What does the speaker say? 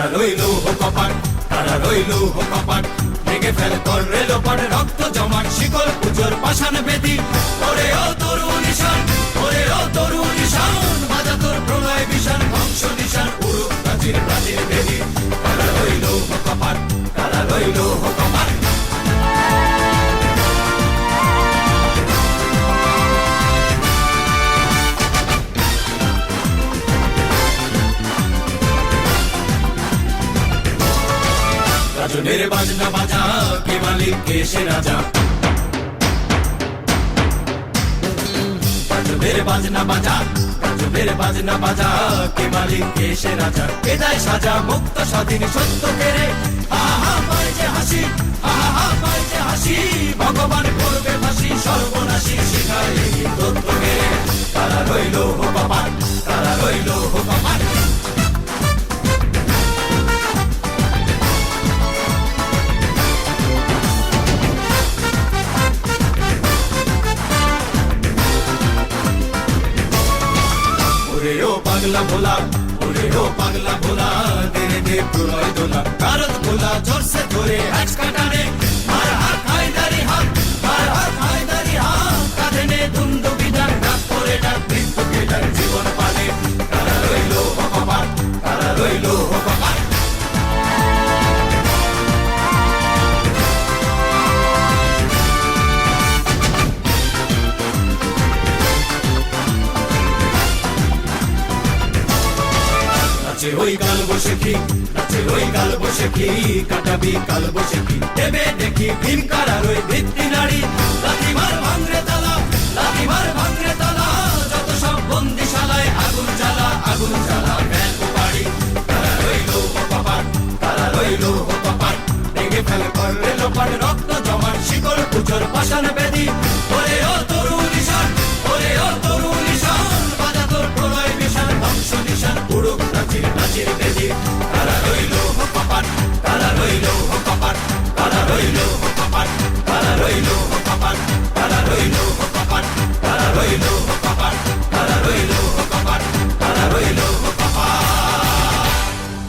তারা রইল কপাট তারা রইল কপাট ভেঙে ফেল তোর রেল রক্ত জমাট, শিকল পুজোর পাশান বেদি। ওরে ও রাজনের বাজনা বাজা, কে মালিক, কে সে রাজা রাজনের বাজনা বাজা রাজনের বাজনা বাজা, কে মালিক, কে সে রাজা কে দেয় সাজা মুক্ত স্বাধীন সত্য কেড়ে। আহা পায় যে হাসি আহা পায় যে হাসি, ভগবান করবে ফাঁসি, সর্বনাশী শিখায় তত্ত্ব তারা রইল ওরে ও পাগলা ভোলা, ওরে ও পাগলা ভোলা দে দে প্রলয় দোলা। কারত ভোলা জোরসে ধরে, আজ কাটারে আর হাত দারি হাত আর হাত হায়দারি হাত কাঁধে দুন্দু বিধান, ডাক করে ডাক, মৃত্যুকে ডাক, জীবন পালে। তারা রইল ভগবান তারা রইল ভগবান ওই কাল বসে কি? নাচে ওই কাল বসে কি? কাটাবি কাল বসে কি? দেবে দেখি ভীম কারার ওই ভিত্তি নারী।